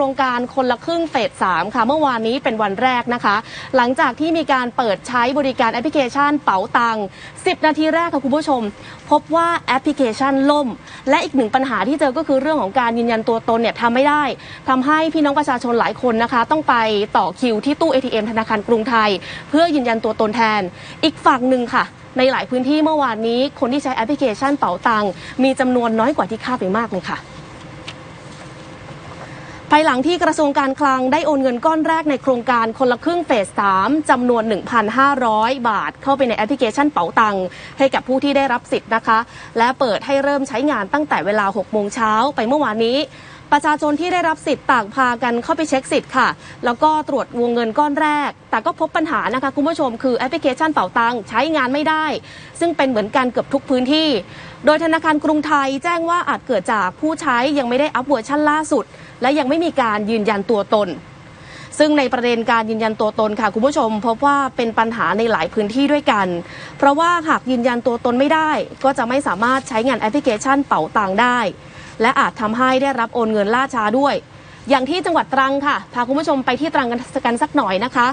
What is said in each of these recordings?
โครงการคนละครึ่งเฟส 3 ค่ะ เมื่อวานนี้เป็นวันแรกนะคะ หลังจากที่มีการเปิดใช้บริการแอปพลิเคชันเป๋าตัง 10 นาทีแรกค่ะคุณผู้ชม พบว่าแอปพลิเคชันล่ม และอีกหนึ่งปัญหาที่เจอก็คือเรื่องของการยืนยันตัวตนเนี่ยทำไม่ได้ทำให้พี่น้องประชาชนหลายคนนะคะ ต้องไปต่อคิวที่ตู้ ATM ธนาคารกรุงไทย เพื่อยืนยันตัวตนแทน อีกฝั่งหนึ่งค่ะ ในหลายพื้นที่เมื่อวานนี้ คนที่ใช้แอปพลิเคชันเป๋าตังมีจำนวนน้อยกว่าที่คาดไปมากเลยค่ะ ภายหลังที่กระทรวงการคลังได้โอนเงินก้อนแรกในโครงการคนละครึ่งเฟส 3 จำนวน 1,500 บาท เข้าไปในแอปพลิเคชันเป๋าตังค์ให้กับผู้ที่ได้รับสิทธิ์นะคะ และเปิดให้เริ่มใช้งานตั้งแต่เวลา 6 โมงเช้าไปเมื่อวานนี้ ประชาชนที่ได้รับสิทธิ์ต่างพากันเข้าไปเช็คสิทธิ์ค่ะ แล้วก็ตรวจวงเงินก้อนแรก แต่ก็พบปัญหานะคะคุณผู้ชมคือแอปพลิเคชันเป๋าตังใช้งานไม่ได้ ซึ่งเป็นเหมือนกันเกือบทุกพื้นที่ โดยธนาคารกรุงไทยแจ้งว่าอาจเกิดจากผู้ใช้ยังไม่ได้อัปเวอร์ชันล่าสุด และยังไม่มีการยืนยันตัวตนซึ่งในประเด็นการยืนยันตัวตนค่ะคุณผู้ชม พบว่าเป็นปัญหาในหลายพื้นที่ด้วยกัน เพราะว่าหากยืนยันตัวตนไม่ได้ ก็จะไม่สามารถใช้งานแอปพลิเคชันเป๋าตังได้ และอาจทำให้ได้รับโอนเงินล่าช้าด้วย อย่างที่จังหวัดตรังค่ะ พาคุณผู้ชมไปที่ตรังกันสักหน่อยนะคะ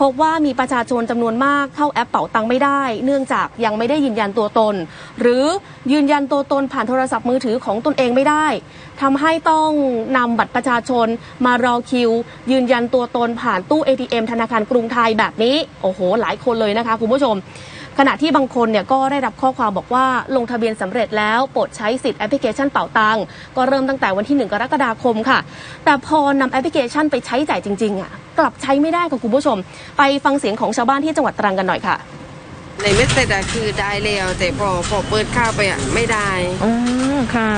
พบว่ามีประชาชนจำนวนมากเข้าแอปเป๋าตังไม่ได้ เนื่องจากยังไม่ได้ยืนยันตัวตน หรือยืนยันตัวตนผ่านโทรศัพท์มือถือของตนเองไม่ได้ทำให้ต้องนำบัตรประชาชนมารอคิว ยืนยันตัวตนผ่านตู้ ATM ธนาคารกรุงไทยแบบนี้ โอ้โห หลายคนเลยนะคะคุณผู้ชม ขณะที่บางคนเนี่ยก็ได้รับข้อความบอกว่าลงทะเบียนสำเร็จแล้วโปรดใช้สิทธิ์แอปพลิเคชันเป๋าตังค์ก็เริ่มตั้งแต่วันที่ 1 กรกฎาคมค่ะ แต่พอนำแอปพลิเคชันไปใช้จ่ายจริงๆอะกลับใช้ไม่ได้ค่ะคุณผู้ชม ไปฟังเสียงของชาวบ้านที่จังหวัดตรังกันหน่อยค่ะ ในเม็ดเสร็จอะคือได้แล้วแต่พอพอเปิดข้าวไปอะไม่ได้อ๋อค่ะ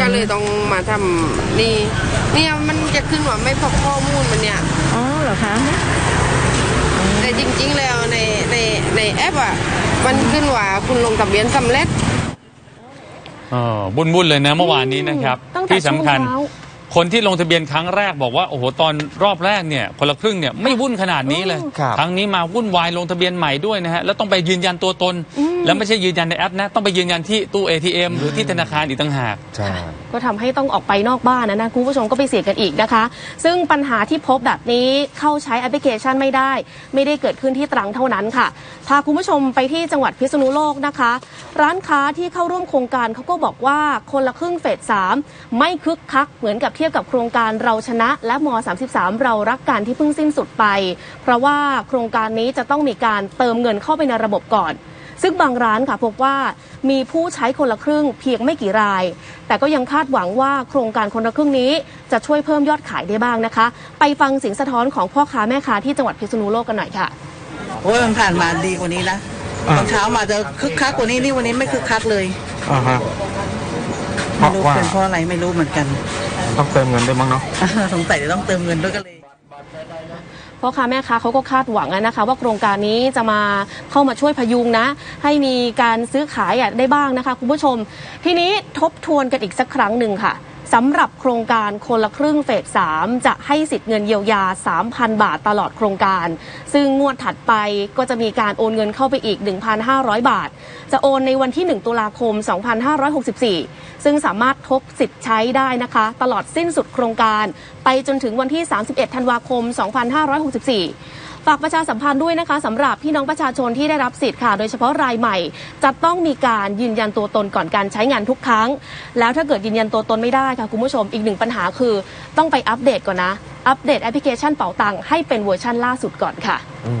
ก็เลยต้องมาทำนี่เนี่ยมันจะขึ้นว่าไม่พบข้อมูลมันเนี่ยอ๋อเหรอคะ แต่จริง ๆ แล้วในในใน แอปอะมันขึ้นว่าคุณลงทะเบียนสำเร็จ เออบุญบุญเลยนะเมื่อวานนี้นะครับตั้งแต่ที่สำคัญ ช่วงเช้า คนที่ลงทะเบียนครั้งแรกบอกว่าโอ้โหตอนรอบแรกเนี่ยคนละครึ่งเนี่ยไม่วุ่นขนาดนี้เลย ครับครั้งนี้มาวุ่นวายลงทะเบียนใหม่ด้วยนะฮะแล้วต้องไปยืนยันตัวตน แล้วไม่ใช่ยืนยันในแอปนะ ต้องไปยืนยันที่ตู้ ATM หรือที่ธนาคารอีกต่างหาก ใช่ ก็ทำให้ต้องออกไปนอกบ้านนะนะคุณผู้ชมก็ไปเสียกันอีกนะคะ ซึ่งปัญหาที่พบแบบนี้เข้าใช้แอปพลิเคชันไม่ได้ ไม่ได้เกิดขึ้นที่ตรังเท่านั้นค่ะ พาคุณผู้ชมไปที่จังหวัดพิษณุโลกนะคะ ร้านค้าที่เข้าร่วมโครงการเขาก็บอกว่าคนละครึ่งเฟสสามไม่คึกคักเหมือนกับเทียบกับโครงการเราชนะและม 33 เรารักกันที่เพิ่งสิ้นสุดไป เพราะว่าโครงการนี้จะต้องมีการเติมเงินเข้าไปในระบบก่อนซึ่งบางร้านค่ะพบว่ามีผู้ใช้คนละครึ่งเพียงไม่กี่ราย แต่ก็ยังคาดหวังว่าโครงการคนละครึ่งนี้จะช่วยเพิ่มยอดขายได้บ้างนะคะ ไปฟังเสียงสะท้อนของพ่อค้าแม่ค้าที่จังหวัดพิษณุโลกกันหน่อยค่ะโอ้ยมันผ่านมาดีกว่านี้นะตอนเช้ามาจะคึกคักกว่านี้นี่วันนี้ไม่คึกคักเลยอ่าฮะเพไม่ราะรู้ว่าเป็นเพราะอะไรไม่รู้เหมือนกัน ต้องเติมเงินด้วยมั้งเนาะสงสัยจะต้องเติมเงินด้วยก็เลยพ่อค้าแม่ค้าเขาก็คาดหวังอะนะคะ ว่าโครงการนี้จะมาเข้ามาช่วยพยุงนะ ให้มีการซื้อขายอะได้บ้างนะคะ คุณผู้ชม ทีนี้ทบทวนกันอีกสักครั้งหนึ่งค่ะ สำหรับโครงการคนละครึ่งเฟส 3 จะให้สิทธิ์เงินเยียวยา 3,000 บาทตลอดโครงการ ซึ่งงวดถัดไปก็จะมีการโอนเงินเข้าไปอีก 1,500 บาท จะโอนในวันที่ 1 ตุลาคม 2564 ซึ่งสามารถทบสิทธิ์ใช้ได้นะคะ ตลอดสิ้นสุดโครงการ ไปจนถึงวันที่ 31 ธันวาคม 2564 ฝากประชาสัมพันธ์ด้วยนะคะสำหรับพี่น้องประชาชนที่ได้รับสิทธิ์ค่ะ โดยเฉพาะรายใหม่ จะต้องมีการยืนยันตัวตนก่อนการใช้งานทุกครั้ง แล้วถ้าเกิดยืนยันตัวตนไม่ได้ค่ะคุณผู้ชมอีกหนึ่งปัญหาคือ ต้องไปอัปเดตก่อนนะ อัปเดตแอปพลิเคชันเป๋าตังค์ให้เป็นเวอร์ชันล่าสุดก่อนค่ะอื